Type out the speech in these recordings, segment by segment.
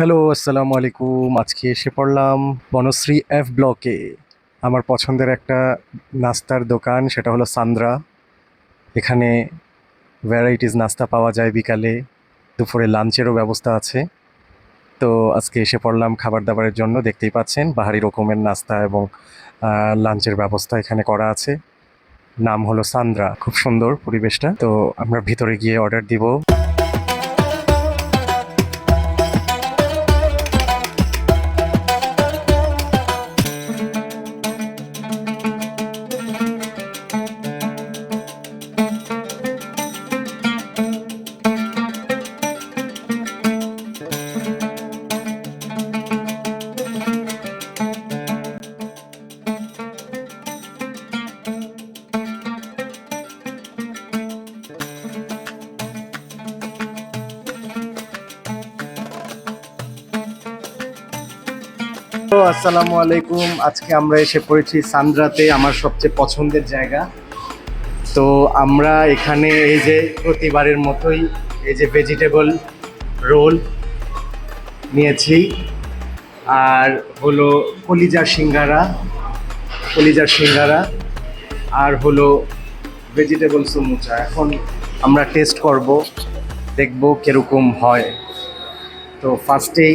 Hello, আসসালামু আলাইকুম। আজকে এসে পড়লাম বনশ্রী এফ ব্লকে আমার পছন্দের একটা নাস্তার দোকান, সেটা হলো সান্দ্রা। এখানে ভ্যারাইটিস নাস্তা পাওয়া যায় বিকালে, দুপুরে লাঞ্চেরও ব্যবস্থা আছে। তো আজকে এসে পড়লাম খাবার দাবারের জন্য, দেখতেই পাচ্ছেন, বাহারি রকমের নাস্তা এবং লাঞ্চের ব্যবস্থা এখানে করা আছে। নাম হলো সান্দ্রা, খুব সুন্দর পরিবেশটা। তো আমরা ভিতরে গিয়ে অর্ডার দিব। তো আসসালামু আলাইকুম। আজকে আমরা এসে পড়েছি সান্দ্রাতে, আমার সবচেয়ে পছন্দের জায়গা। তো আমরা এখানে এই যে প্রতিবারের মতোই এই যে ভেজিটেবল রোল নিয়েছি। আর হলো কলিজার সিঙ্গারা কলিজার সিঙ্গারা, আর হলো ভেজিটেবল সমুচা। এখন আমরা টেস্ট করব, দেখব কীরকম হয়। তো ফার্স্টেই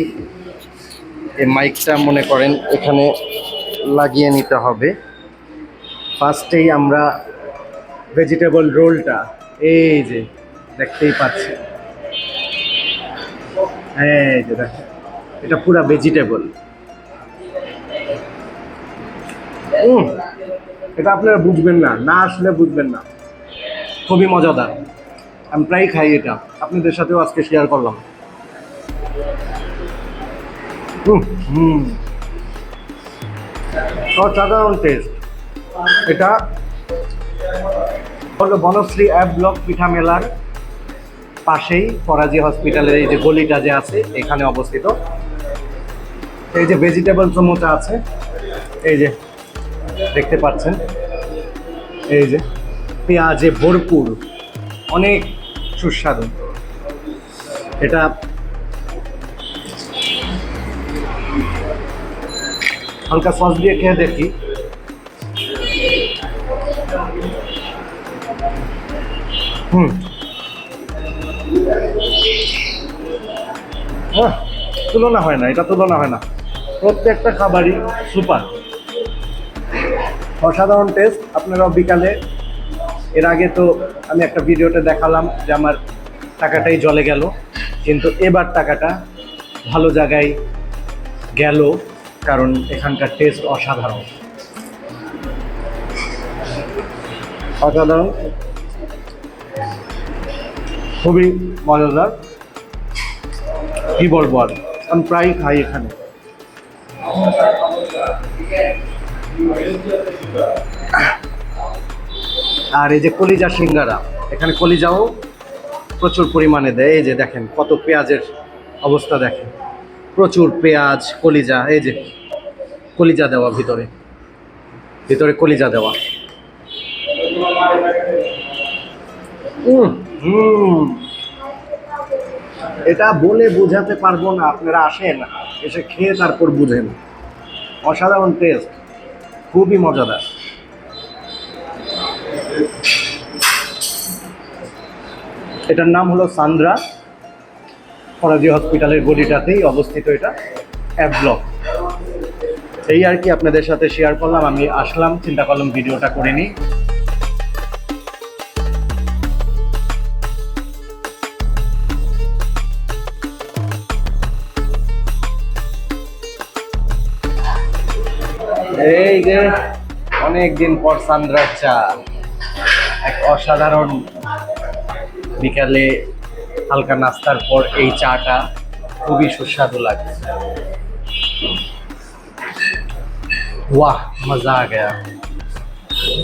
এই মাইকটা মনে করেন এখানে লাগিয়ে নিতে হবে। ফার্স্টেই আমরা ভেজিটেবল রোলটা, এই যে দেখতেই পাচ্ছি এই যে এটা পুরা ভেজিটেবল। এটা আপনারা বুঝবেন না না আসলে বুঝবেন না। খুবই মজাদার। আমি প্রায় খাই এটা। আপনাদের সাথেও আজকে শেয়ার করলাম। অসাধারণ টেস্ট এটা হলো বনশ্রী অ্যাপ ব্লক পিঠা মেলার পাশেই ফরাজি হসপিটালের এই যে গলিটা যে আছে, এখানে অবস্থিত। এই যে ভেজিটেবল সমোচা আছে, এই যে দেখতে পাচ্ছেন, এই যে পেঁয়াজে ভরপুর, অনেক সুস্বাদু। এটা হালকা সস দিয়ে খেয়ে দেখি। হুম। আহ, তুলনা হয় না এটা তুলনা হয় না। প্রত্যেকটা খাবারই সুপার। অসাধারণ টেস্ট আপনারাও বিকালে এর আগে তো আমি একটা ভিডিওতে দেখালাম যে আমার টাকাটাই জলে গেল কিন্তু এবার টাকাটা ভালো জায়গায় গেল। কারণ এখানকার টেস্ট অসাধারণ। অসাধারণ। খুবই মজাদার। কি বলব আর? আমি প্রায় খাই এখানে। আর এই যে কলিজা সিঙ্গারা এখানে কলিজাও প্রচুর পরিমাণে দেয়। এই যে দেখেন কত পেঁয়াজের অবস্থা দেখেন। প্রচুর পেঁয়াজ, কলিজা, এই যে কলিজা দেওয়া ভিতরে। ভিতরে কলিজা দেওয়া। এটা বলে বোঝাতে পারব না, আপনারা আসেন, এসে খেয়ে তারপর বুঝেন। অসাধারণ টেস্ট খুবই মজাদার। এটার নাম হলো সান্দ্রা। ফরাজি হসপিটালের গলিটাতেই অবস্থিত এটা অ্যাপ ব্লক এই আর কি আপনাদের সাথে শেয়ার করলাম, আমি আসলাম, চিন্তা করলাম ভিডিওটা করে নিই। এই যে অনেক দিন পর সান্দ্রার চা এক অসাধারণ বিকালে হালকা নাস্তার পর এই চাটা খুবই সুস্বাদু লাগে। ওয়াহ, মজা আ গয়া।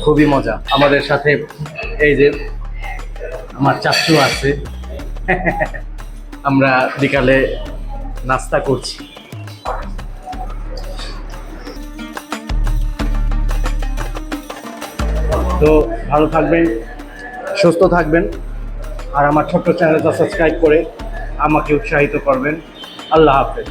খুবই মজা। আমাদের সাথে এই যে আমার চাচু আছে, আমরা বিকালে নাস্তা করছি। তো ভালো থাকবেন, সুস্থ থাকবেন। আর আমার ছোট্ট চ্যানেলটা সাবস্ক্রাইব করে আমাকে উৎসাহিত করবেন। আল্লাহ হাফেজ।